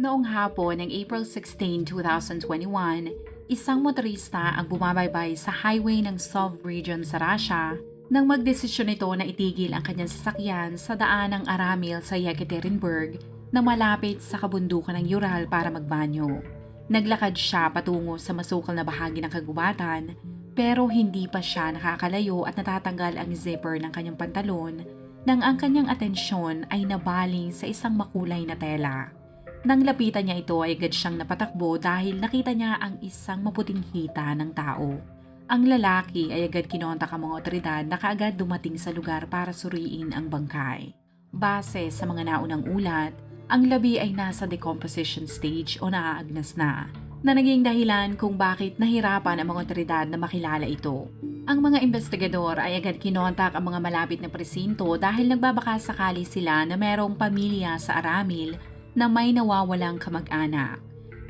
Noong hapon ng April 16, 2021, isang motorista ang bumabaybay sa highway ng Sov region sa Russia nang magdesisyon ito na itigil ang kanyang sasakyan sa daan ng Aramil sa Yekaterinburg na malapit sa kabundukan ng Ural para magbanyo. Naglakad siya patungo sa masukal na bahagi ng kagubatan pero hindi pa siya nakakalayo at natatanggal ang zipper ng kanyang pantalon nang ang kanyang atensyon ay nabaling sa isang makulay na tela. Nang lapitan niya ito ay agad siyang napatakbo dahil nakita niya ang isang maputing hita ng tao. Ang lalaki ay agad kinontak ang mga otoridad na kaagad dumating sa lugar para suriin ang bangkay. Base sa mga naunang ulat, ang labi ay nasa decomposition stage o naaagnas na, na naging dahilan kung bakit nahirapan ang mga otoridad na makilala ito. Ang mga investigador ay agad kinontak ang mga malapit na presinto dahil nagbabaka sakali sila na merong pamilya sa Aramil na may nawawalang kamag-anak.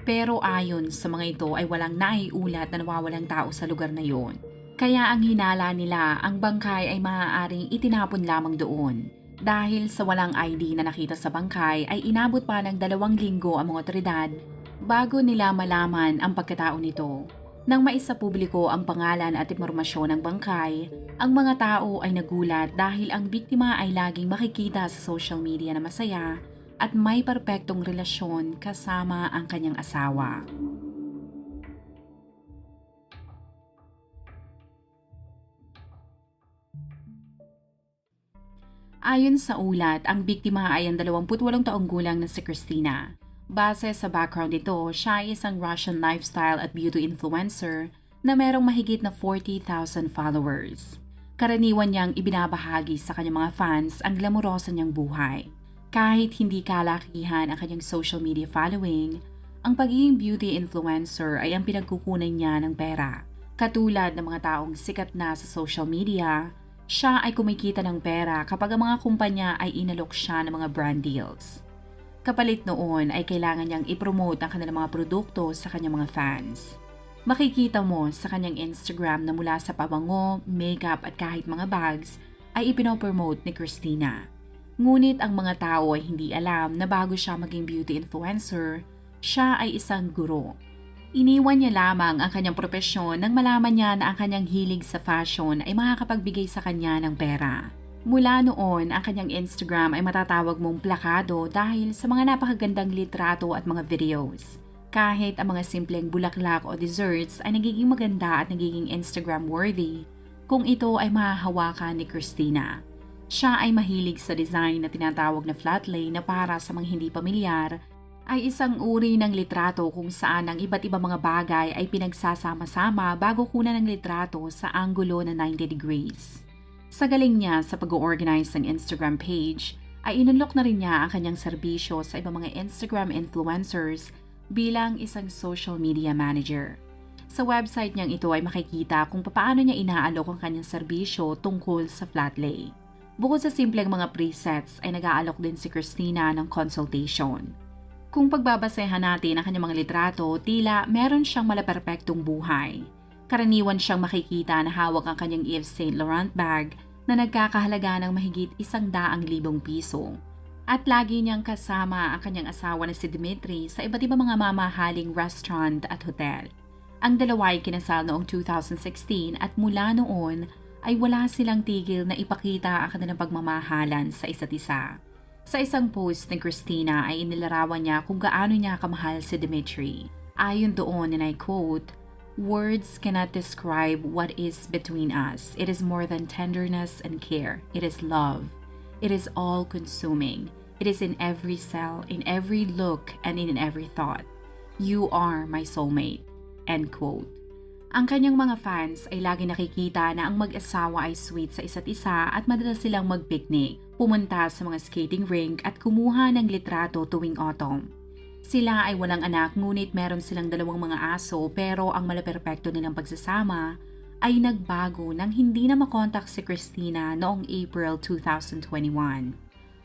Pero ayon sa mga ito ay walang naiulat na nawawalang tao sa lugar na yon. Kaya ang hinala nila, ang bangkay ay maaaring itinapon lamang doon. Dahil sa walang ID na nakita sa bangkay ay inabot pa ng dalawang linggo ang mga otoridad bago nila malaman ang pagkatao nito. Nang maisa publiko ang pangalan at impormasyon ng bangkay, ang mga tao ay nagulat dahil ang biktima ay laging makikita sa social media na masaya at may perpektong relasyon kasama ang kanyang asawa. Ayon sa ulat, ang biktima ay ang 28 taong gulang na si Christina. Base sa background nito, siya ay isang Russian lifestyle at beauty influencer na merong mahigit na 40,000 followers. Karaniwan niyang ibinabahagi sa kanyang mga fans ang glamorosa niyang buhay. Kahit hindi kalakihan ang kanyang social media following, ang pagiging beauty influencer ay ang pinagkukunan niya ng pera. Katulad ng mga taong sikat na sa social media, siya ay kumikita ng pera kapag ang mga kumpanya ay inalok siya ng mga brand deals. Kapalit noon ay kailangan niyang ipromote ang kanilang mga produkto sa kanyang mga fans. Makikita mo sa kanyang Instagram na mula sa pabango, makeup at kahit mga bags ay ipinopromote ni Christina. Ngunit ang mga tao ay hindi alam na bago siya maging beauty influencer, siya ay isang guro Iniwan niya lamang ang kanyang propesyon nang malaman niya na ang kanyang hilig sa fashion ay makakapagbigay sa kanya ng pera. Mula noon, ang kanyang Instagram ay matatawag mong plakado dahil sa mga napakagandang litrato at mga videos. Kahit ang mga simpleng bulaklak o desserts ay nagiging maganda at nagiging Instagram-worthy kung ito ay mahahawakan ni Christina. Siya ay mahilig sa design na tinatawag na flat lay na para sa mga hindi pamilyar ay isang uri ng litrato kung saan ang iba't ibang mga bagay ay pinagsasama-sama bago kunan ng litrato sa anggulo na 90 degrees. Sa galing niya sa pag-organize ng Instagram page, ay inunlok na rin niya ang kanyang serbisyo sa ibang mga Instagram influencers bilang isang social media manager. Sa website niyang ito ay makikita kung paano niya inaalok ang kanyang serbisyo tungkol sa flat lay. Bukod sa simpleng mga presets ay nag-aalok din si Christina ng consultation. Kung pagbabasehan natin ang kanyang mga litrato, tila meron siyang malaperpektong buhay. Karaniwan siyang makikita na hawak ang kanyang Yves Saint Laurent bag na nagkakahalaga ng mahigit isang daang libong piso. At lagi niyang kasama ang kanyang asawa na si Dimitri sa iba't ibang mga mamahaling restaurant at hotel. Ang dalawa ay kinasal noong 2016 at mula noon ay wala silang tigil na ipakita ang kanilang pagmamahalan sa isa't isa. Sa isang post ni Christina ay inilarawan niya kung gaano niya kamahal si Dimitri. Ayon doon, and I quote, Words cannot describe what is between us. It is more than tenderness and care. It is love. It is all consuming. It is in every cell, in every look, and in every thought. You are my soulmate. End quote. Ang kanyang mga fans ay lagi nakikita na ang mag-asawa ay sweet sa isa't isa at madalas silang mag-picnic, pumunta sa mga skating rink at kumuha ng litrato tuwing autumn. Sila ay walang anak ngunit meron silang dalawang mga aso pero ang malaperpekto nilang pagsasama ay nagbago nang hindi na makontak si Christina noong April 2021.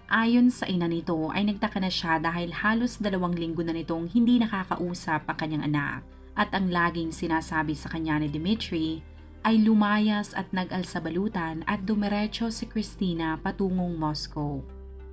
Ayon sa ina nito ay nagtaka na siya dahil halos dalawang linggo na nitong hindi nakakausap ang kanyang anak at ang laging sinasabi sa kanya ni Dimitri ay lumayas at nag-alsabalutan at dumiretso si Christina patungong Moscow.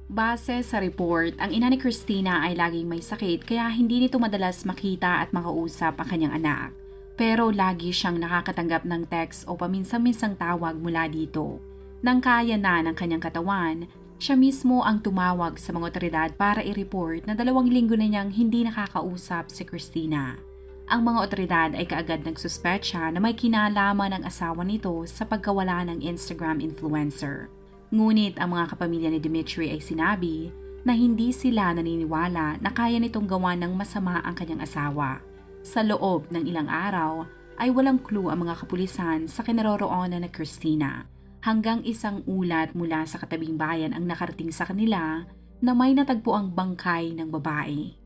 Base sa report, ang ina ni Christina ay laging may sakit kaya hindi nito madalas makita at makausap ang kanyang anak. Pero lagi siyang nakakatanggap ng text o paminsan-minsang tawag mula dito. Nang kaya na ng kanyang katawan, siya mismo ang tumawag sa mga otoridad para i-report na dalawang linggo na niyang hindi nakakausap si Christina. Ang mga otoridad ay kaagad nagsuspetsya na may kinalaman ng asawa nito sa pagkawala ng Instagram influencer. Ngunit ang mga kapamilya ni Dimitri ay sinabi na hindi sila naniniwala na kaya nitong gawa ng masama ang kanyang asawa. Sa loob ng ilang araw ay walang clue ang mga kapulisan sa kinaroroonan na Christina hanggang isang ulat mula sa katabing bayan ang nakarating sa kanila na may natagpo ang bangkay ng babae.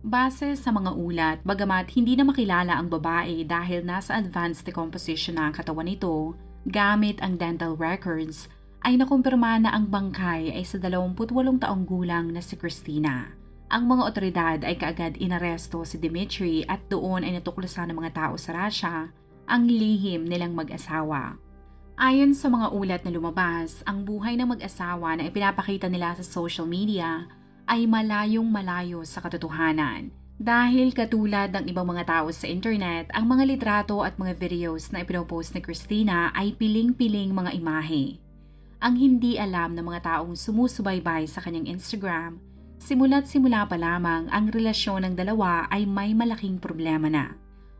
Base sa mga ulat, bagamat hindi na makilala ang babae dahil nasa advanced decomposition na ang katawan nito, gamit ang dental records, ay nakumpirma na ang bangkay ay sa 28 taong gulang na si Christina. Ang mga otoridad ay kaagad inaresto si Dimitri at doon ay natuklasan ng mga tao sa Russia ang lihim nilang mag-asawa. Ayon sa mga ulat na lumabas, ang buhay ng mag-asawa na ipinapakita nila sa social media ay malayong malayo sa katotohanan. Dahil katulad ng ibang mga tao sa internet, ang mga litrato at mga videos na ipinopost ni Christina ay piling-piling mga imahe. Ang hindi alam ng mga taong sumusubaybay sa kanyang Instagram, simula't simula pa lamang ang relasyon ng dalawa ay may malaking problema na.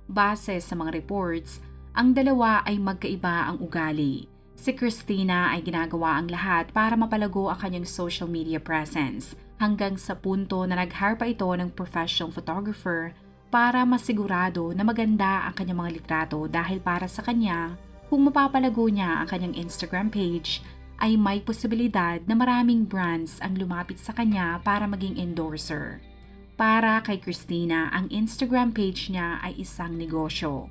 Base sa mga reports, ang dalawa ay magkaiba ang ugali. Si Christina ay ginagawa ang lahat para mapalago ang kanyang social media presence hanggang sa punto na nag-hire pa ito ng professional photographer para masigurado na maganda ang kanyang mga litrato dahil para sa kanya, kung mapapalago niya ang kanyang Instagram page, ay may posibilidad na maraming brands ang lumapit sa kanya para maging endorser. Para kay Christina, ang Instagram page niya ay isang negosyo.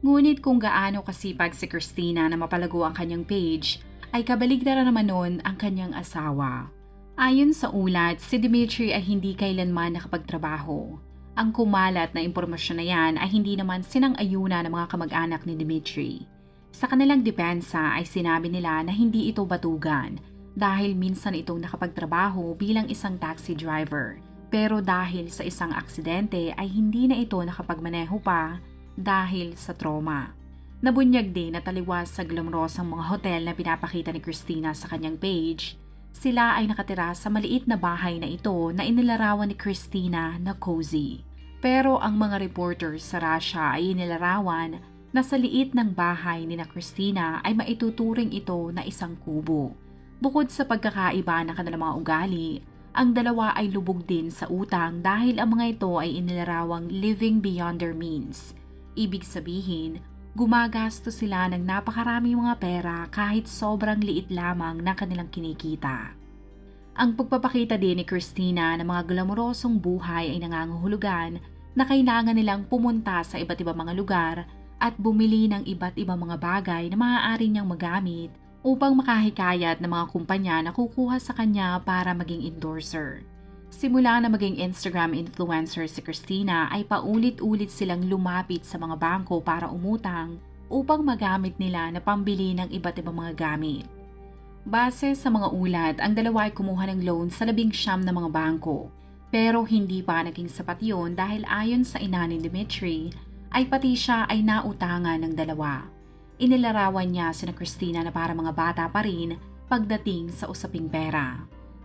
Ngunit kung gaano kasipag si Christina na mapalago ang kanyang page, ay kabaligtaran naman nun ang kanyang asawa. Ayon sa ulat, si Dimitri ay hindi kailanman nakapagtrabaho. Ang kumalat na impormasyon na yan ay hindi naman sinang-ayuna ng mga kamag-anak ni Dimitri. Sa kanilang depensa ay sinabi nila na hindi ito batugan dahil minsan itong nakapagtrabaho bilang isang taxi driver. Pero dahil sa isang aksidente ay hindi na ito nakapagmaneho pa dahil sa trauma. Nabunyag din na taliwas sa glamorosang mga hotel na pinapakita ni Christina sa kanyang page. Sila ay nakatira sa maliit na bahay na ito na inilarawan ni Christina na cozy. Pero ang mga reporters sa Russia ay inilarawan na sa liit ng bahay ni na Christina ay maituturing ito na isang kubo. Bukod sa pagkakaiba ng kanilang mga ugali, ang dalawa ay lubog din sa utang dahil ang mga ito ay inilarawang living beyond their means. Ibig sabihin, gumagastos sila ng napakaraming mga pera kahit sobrang liit lamang ng kanilang kinikita. Ang pagpapakita din ni Christina ng mga glamorosong buhay ay nangangahulugan na kailangan nilang pumunta sa iba't ibang mga lugar at bumili ng iba't ibang mga bagay na maaari niyang magamit upang makahikayat ng mga kumpanya na kukuha sa kanya para maging endorser. Simula na maging Instagram influencer si Christina ay paulit-ulit silang lumapit sa mga bangko para umutang upang magamit nila na pambili ng iba't ibang mga gamit. Base sa mga ulat, ang dalawa ay kumuha ng loan sa labing siyam na mga bangko. Pero hindi pa naging sapat yun dahil ayon sa ina ni Dimitri, ay pati siya ay nautangan ng dalawa. Inilarawan niya si na Christina na para mga bata pa rin pagdating sa usaping pera.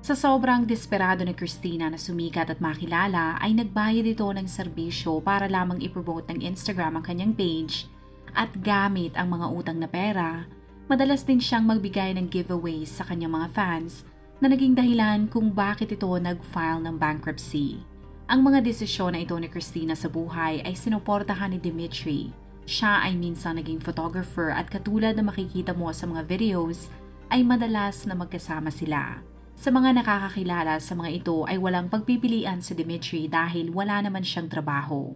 Sa sobrang desperado ni Christina na sumikat at makilala ay nagbayad ito ng serbisyo para lamang ipromote ng Instagram ang kanyang page at gamit ang mga utang na pera, madalas din siyang magbigay ng giveaways sa kanyang mga fans na naging dahilan kung bakit ito nag-file ng bankruptcy. Ang mga desisyon na ito ni Christina sa buhay ay sinuportahan ni Dimitri. Siya ay minsan naging photographer at katulad na makikita mo sa mga videos, ay madalas na magkasama sila. Sa mga nakakakilala sa mga ito ay walang pagpipilian si Dimitri dahil wala naman siyang trabaho.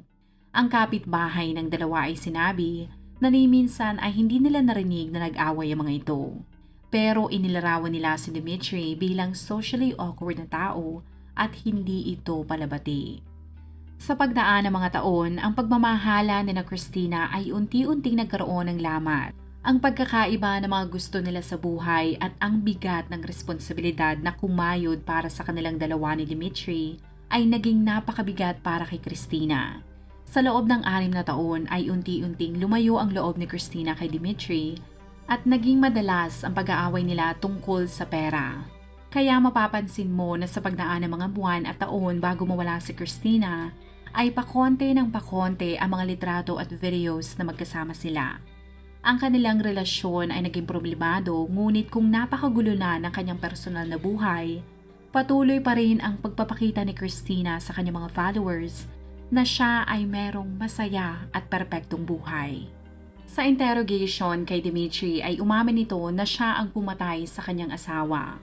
Ang kapitbahay ng dalawa ay sinabi na ni minsan ay hindi nila narinig na nag-away ang mga ito. Pero inilarawan nila si Dimitri bilang socially awkward na tao at hindi ito palabati. Sa pagdaan ng mga taon, ang pagmamahala ni na Christina ay unti-unting nagkaroon ng lamat. Ang pagkakaiba ng mga gusto nila sa buhay at ang bigat ng responsibilidad na kumayod para sa kanilang dalawa ni Dimitri ay naging napakabigat para kay Christina. Sa loob ng anim na taon ay unti-unting lumayo ang loob ni Christina kay Dimitri at naging madalas ang pag-aaway nila tungkol sa pera. Kaya mapapansin mo na sa pagdaan ng mga buwan at taon bago mawala si Christina, ay pakonte ng pakonte ang mga litrato at videos na magkasama sila. Ang kanilang relasyon ay naging problemado ngunit kung napakagulo na ng kanyang personal na buhay, patuloy pa rin ang pagpapakita ni Christina sa kanyang mga followers na siya ay merong masaya at perpektong buhay. Sa interrogation kay Dimitri ay umamin nito na siya ang pumatay sa kanyang asawa.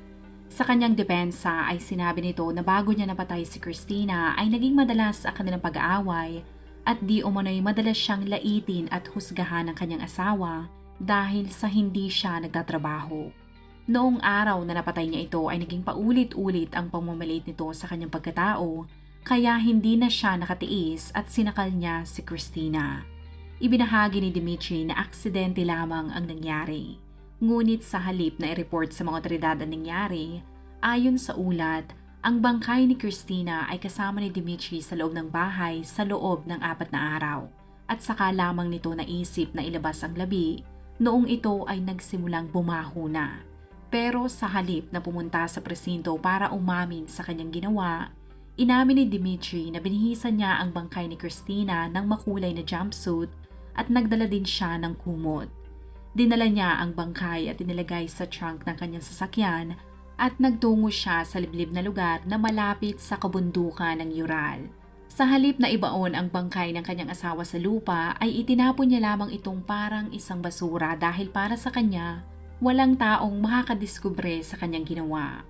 Sa kanyang depensa ay sinabi nito na bago niya napatay si Christina ay naging madalas ang kanilang pag-aaway at di umano'y madalas siyang laitin at husgahan ng kanyang asawa dahil sa hindi siya nagtatrabaho. Noong araw na napatay niya ito ay naging paulit-ulit ang pamamalit nito sa kanyang pagkatao kaya hindi na siya nakatiis at sinakal niya si Christina. Ibinahagi ni Dimitri na aksidente lamang ang nangyari. Ngunit sa halip na i-report sa mga otoridad ang nangyari, ayon sa ulat, ang bangkay ni Christina ay kasama ni Dimitri sa loob ng bahay sa loob ng apat na araw at saka lamang nito naisip na ilabas ang labi noong ito ay nagsimulang bumaho na. Pero sa halip na pumunta sa presinto para umamin sa kanyang ginawa, inamin ni Dimitri na binihisan niya ang bangkay ni Christina ng makulay na jumpsuit at nagdala din siya ng kumot. Dinala niya ang bangkay at inilagay sa trunk ng kanyang sasakyan at nagtungo siya sa liblib na lugar na malapit sa kabundukan ng Ural. Sa halip na ibaon ang bangkay ng kanyang asawa sa lupa ay itinapon niya lamang itong parang isang basura dahil para sa kanya, walang taong makakadiskubre sa kanyang ginawa.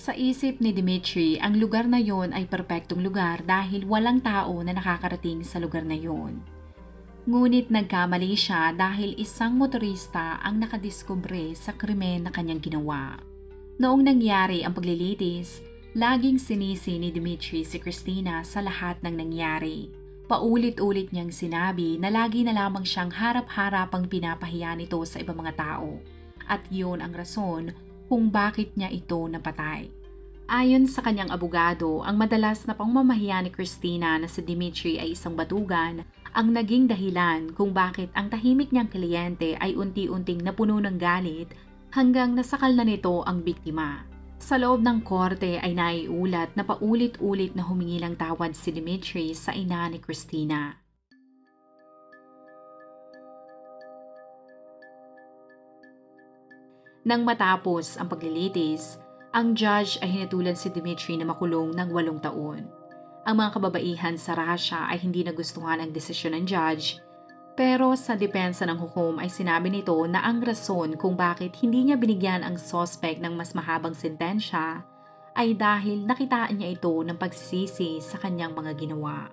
Sa isip ni Dimitri, ang lugar na yon ay perpektong lugar dahil walang tao na nakakarating sa lugar na yon. Ngunit nagkamali siya dahil isang motorista ang nakadiskubre sa krimen na kanyang ginawa. Noong nangyari ang paglilitis, laging sinisi ni Dimitri si Christina sa lahat ng nangyari. Paulit-ulit niyang sinabi na lagi na lamang siyang harap-harapang pinapahiya nito sa ibang mga tao. At yun ang rason kung bakit niya ito napatay. Ayon sa kanyang abogado, ang madalas na pangmamahiya ni Christina na si Dimitri ay isang batugan ang naging dahilan kung bakit ang tahimik niyang kliyente ay unti-unting napuno ng galit hanggang nasakal na nito ang biktima. Sa loob ng korte ay naiulat na paulit-ulit na humingi ng tawad si Dimitri sa ina ni Christina. Nang matapos ang paglilitis, ang judge ay hinatulan si Dimitri na makulong ng walong taon. Ang mga kababaihan sa Russia ay hindi nagustuhan ang desisyon ng judge pero sa depensa ng hukom ay sinabi nito na ang rason kung bakit hindi niya binigyan ang suspect ng mas mahabang sentensya ay dahil nakitaan niya ito ng pagsisisi sa kanyang mga ginawa.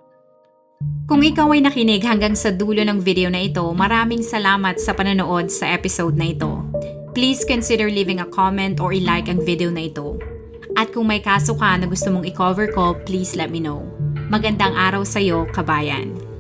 Kung ikaw ay nakinig hanggang sa dulo ng video na ito, maraming salamat sa panonood sa episode na ito. Please consider leaving a comment or i-like ang video na ito. At kung may kaso ka na gusto mong i-cover ko, please let me know. Magandang araw sa iyo, kabayan.